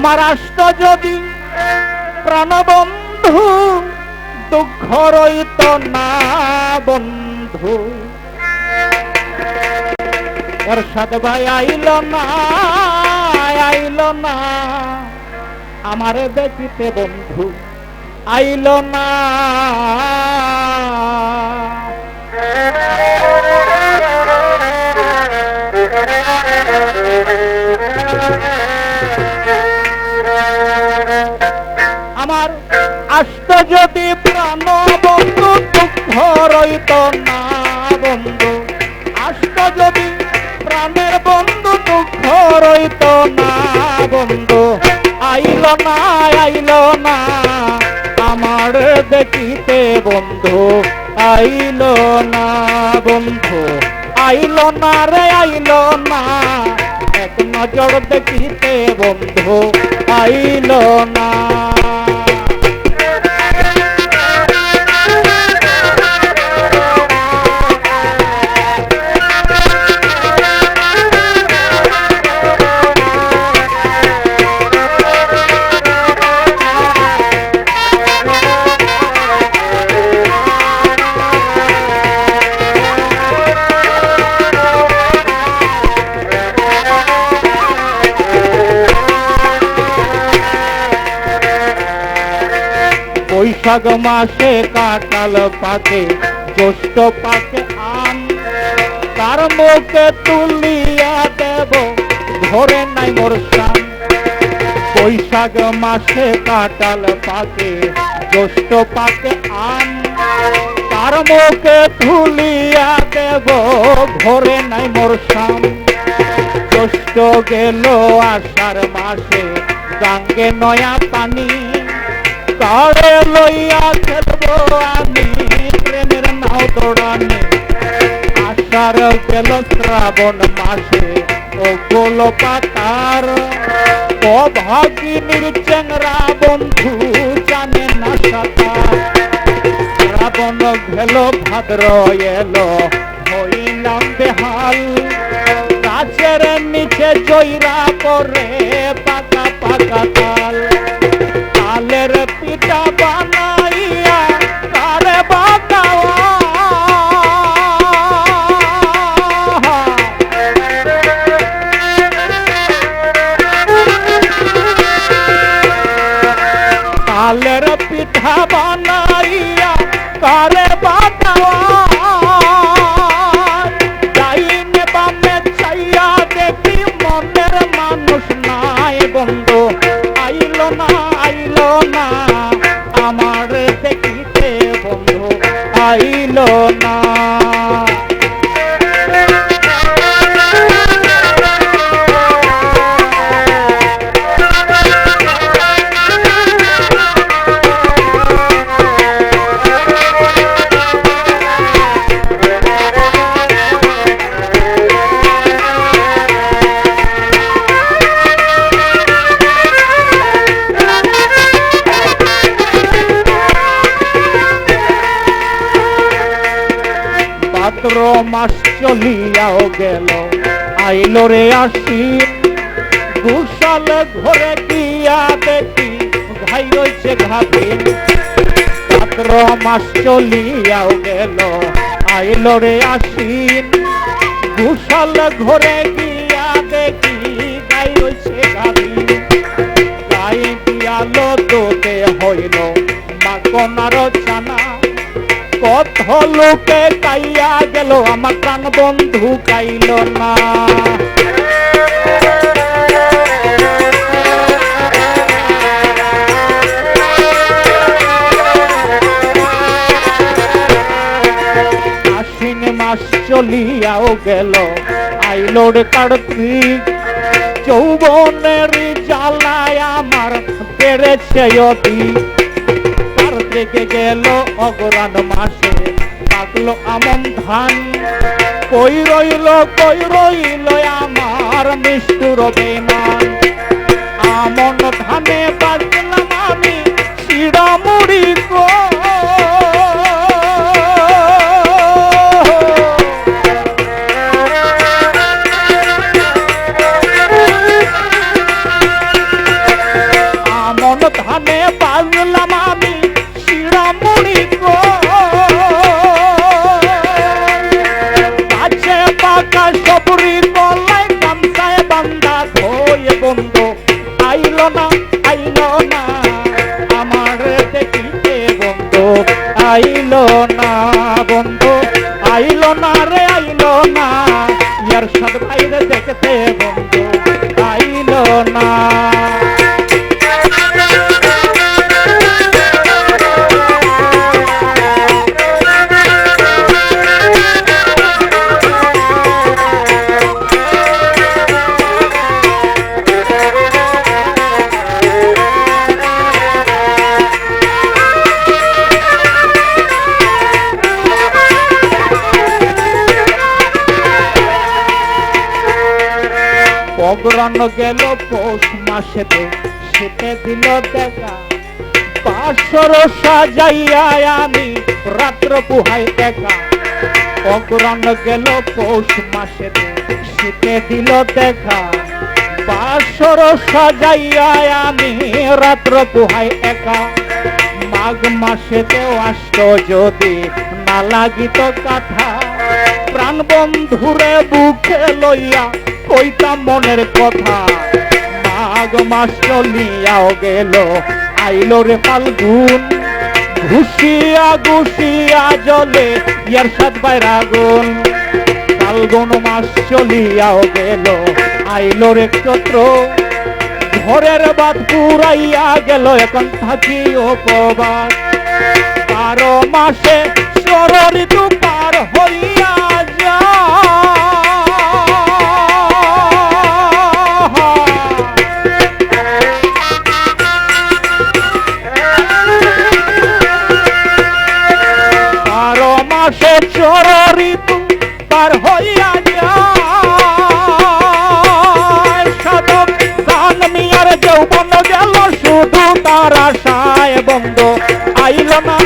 আমার আষ্ট যদি প্রাণবন্ধু, দুঃখ রইত না বন্ধু। এরশাদ ভাই, আইল না আইল না, আমারে দেখিতে বন্ধু, আইল না। আষ্ট যদি প্রাণ বন্ধু দুঃখ রইত না বন্ধু আষ্ট যদি প্রাণের বন্ধু দুঃখ রইত না বন্ধু, আইল না আইল না, আমার দেখিতে বন্ধু, আইল না বন্ধু, আইল না রে, আইল না, এক নজর দেখিতে বন্ধু, আইল না। বৈশাখ মাসে কাটাল পাকে, জ্যৈষ্ঠ পাকে আম। তার মুখে তুলিয়া দেব ঘরে নাই মোর শাম বৈশাখ মাসে কাটাল পাকে, জ্যৈষ্ঠ পাকে আম। তার মুখে তুলিয়া দেব ঘরে নাই মোর শাম জ্যৈষ্ঠ গেল আষাঢ় মাসে গাঙ্গে নয়া পানি। কারে লইয়া খেলব আমি, প্রেমের নাও দৌড়ানি। আষাঢ় গেল শ্রাবণ মাসে, ও গোল পাতার অভাগিনীর চেংরা বন্ধু জানে না সাঁতার। শ্রাবণ গেল, ভাদ্র এলো, হইলাম বেহাল। গাছের নিচে জয়রা পরে পাকা পাকা তাল। তালের পিঠা বানাইয়া কারে বানাওয়া আইল না। ভাদ্র মাস চলিয়াও গেল। আইল রে আসি। ঘুষাল ঘরে গিয়া দেখি, ভাই রয়েছে ঘাটে। ভাদ্র মাস চলিয়াও গেল। আইল রে আসিন ঘুষাল ঘরে গিয়া দেখি গাই রয়েছে গাভী গাই দিয়ালো তোতে হইল মাকনার ছানা কত লোকে কাইয়া গেল, আমার প্রাণ বন্ধু কাইল না। আশ্বিন মাস চলিয়াও গেল, আইলোর কার্তিক যৌবনের জ্বালায় আমার পেরেছে অতি থেকে গেল অগরান মাসে। পাকলো আমন ধান। কই রইল কই রইল আমার নিষ্ঠুর বেমান আমন ধানে বাজলাম আইলো না বন্ধু আইলো না রে অগ্রণ গেল পৌষ মাসেতে শীতে দিল দেখা। বাসর সাজাইয়া আমি রাত্র পুহাই একা অগ্রণ গেল পৌষ মাসেতে শীতে দিল দেখা। বাসর সাজাইয়া আমি রাত্র পুহাই একা। মাঘ মাসেতেও আসত যদি না লাগিত কাঠা প্রাণ বন্ধুরে বুকে লইয়া কইতাম মনের কথা। মাঘ মাস চলিয়াও গেল, আইলো রে ফাল্গুন। ঘুষিয়া ঘুষিয়া জলে ইয়ার সাত বাইরা গুন ফাল্গুন মাস চলিয়াও গেল, আইলো রে চত্র। ঘরের বাদ পুরাইয়া গেল, এখন থাকি উপবাস বারো মাসে সর ঋতু মাসে চর ঋতু পার হইয়া যায়। সাধক গান মিয়ার যৌবন গেল, শুধু তার দেখিতে বন্ধ আইল না।